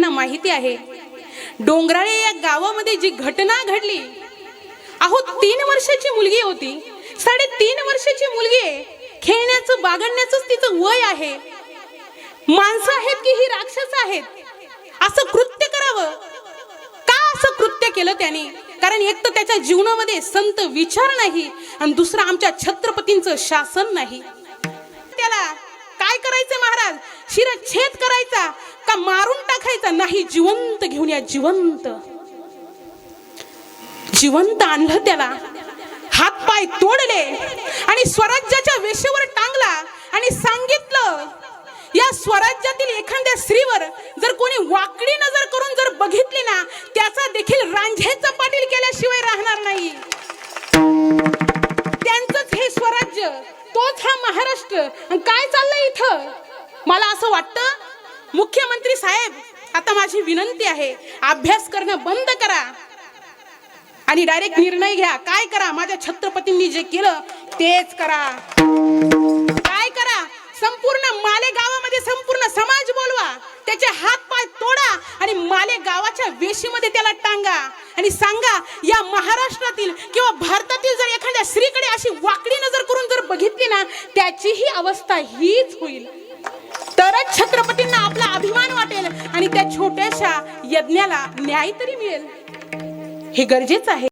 सगळ्यांना माहिती आहे. डोंगराळे या गावामध्ये जी घटना घडली अहो तीन वर्षाची मुलगी होती. साडेतीन वर्षाची मुलगी आहे. खेळण्याचं बागडण्याचं तिचं वय आहे. माणसं आहेत की ही राक्षस आहेत? असं कृत्य करावं? का असं कृत्य केलं त्याने? कारण एक तर त्याच्या जीवनामध्ये संत विचार नाही आणि दुसरं आमच्या छत्रपतींचं शासन नाही. त्याला करायचं महाराज? शिरच्छेद करायचा का मारून टाकायचा? नाही जिवंत घेऊन या जिवंत. जिवंत आणलं त्याला. हात पाय तोडले आणि स्वराज्याच्या वेशेवर टांगला आणि सांगितलं या स्वराज्यातील एखाद्या स्त्रीवर जर कोणी वाकडी नजर करून जर बघितली ना त्याचा देखील रांझेचा पाटील केल्याशिवाय राहणार नाही. त्यांचंच हे स्वराज्य तोच हा महाराष्ट्र आणि काय चाललंय इथं? मला असं वाटतं मुख्यमंत्री साहेब आता माझी विनंती आहे अभ्यास करणं बंद करा. आणि डायरेक्ट निर्णय घ्या. काय करा? माझ्या छत्रपतींनी जे केलं तेच करा. काय करा? संपूर्ण माले गावामध्ये संपूर्ण समाज बोलवा. त्याचे हात पाय तोडा आणि माले गावाच्या वेशीमध्ये त्याला टांगा. आणि सांगा या महाराष्ट्रातील किंवा भारत जर एखाद्या स्त्रीकडे अशी वाकडी नजर करून जर बघितली ना त्याचीही अवस्था हीच होईल. तरच छत्रपतींना आपला अभिमान वाटेल आणि त्या छोट्याशा यज्ञाला न्याय तरी मिळेल. हे गरजेचं आहे.